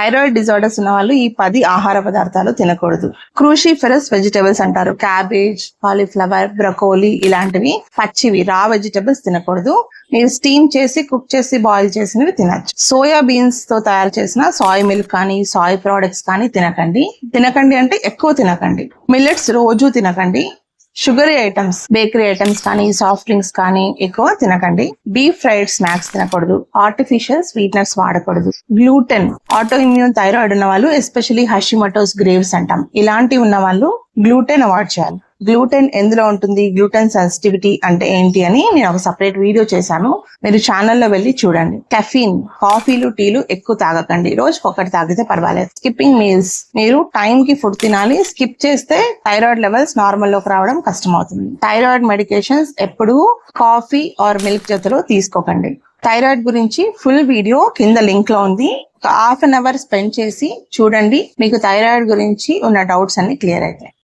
Thyroid disorders ఉన్న వాళ్ళు ఈ పది ఆహార పదార్థాలు తినకూడదు. క్రూషిఫెరస్ వెజిటేబుల్స్ అంటారు. క్యాబేజ్ కాలీఫ్లవర్ బ్రకోలీ ఇలాంటివి పచ్చివి రా వెజిటేబుల్స్ తినకూడదు. మీరు స్టీమ్ చేసి కుక్ చేసి బాయిల్ చేసినవి తినచ్చు. సోయా బీన్స్తో తయారు చేసిన సాయ్ మిల్క్ కానీ సాయ్ ప్రోడక్ట్స్ కానీ తినకండి. తినకండి అంటే ఎక్కువ తినకండి. మిల్లెట్స్ రోజు తినకండి. షుగరీ ఐటమ్స్ బేకరీ ఐటమ్స్ కానీ సాఫ్ట్ డ్రింక్స్ కానీ ఎక్కువ తినకండి. డీప్ ఫ్రైడ్ స్నాక్స్ తినకూడదు. ఆర్టిఫిషియల్ స్వీట్నర్స్ వాడకూడదు. గ్లూటెన్ ఆటో ఇమ్యూన్ థైరాయిడ్ ఉన్న వాళ్ళు ఎస్పెషలీ హషిమటోస్ గ్రేవ్స్ అంటాం. ఇలాంటివి ఉన్న వాళ్ళు గ్లూటెన్ అవాయిడ్ చేయాలి. గ్లూటెన్ ఎందులో ఉంటుంది? గ్లూటెన్ సెన్సిటివిటీ అంటే ఏంటి అని నేను ఒక సపరేట్ వీడియో చేశాను. మీరు ఛానల్లో వెళ్ళి చూడండి. కెఫీన్ కాఫీలు టీలు ఎక్కువ తాగకండి. రోజుకి ఒకటి తాగితే పర్వాలేదు. Skipping meals. మీరు టైం కి ఫుడ్ తినాలి. స్కిప్ చేస్తే థైరాయిడ్ లెవెల్స్ నార్మల్లోకి రావడం కష్టం అవుతుంది థైరాయిడ్ మెడికేషన్స్ ఎప్పుడూ కాఫీ ఆర్ మిల్క్ జతలో తీసుకోకండి. థైరాయిడ్ గురించి ఫుల్ వీడియో కింద లింక్లో ఉంది. ఒక హాఫ్ అన్ అవర్ స్పెండ్ చేసి చూడండి. మీకు థైరాయిడ్ గురించి ఉన్న డౌట్స్ అన్ని క్లియర్ అవుతాయి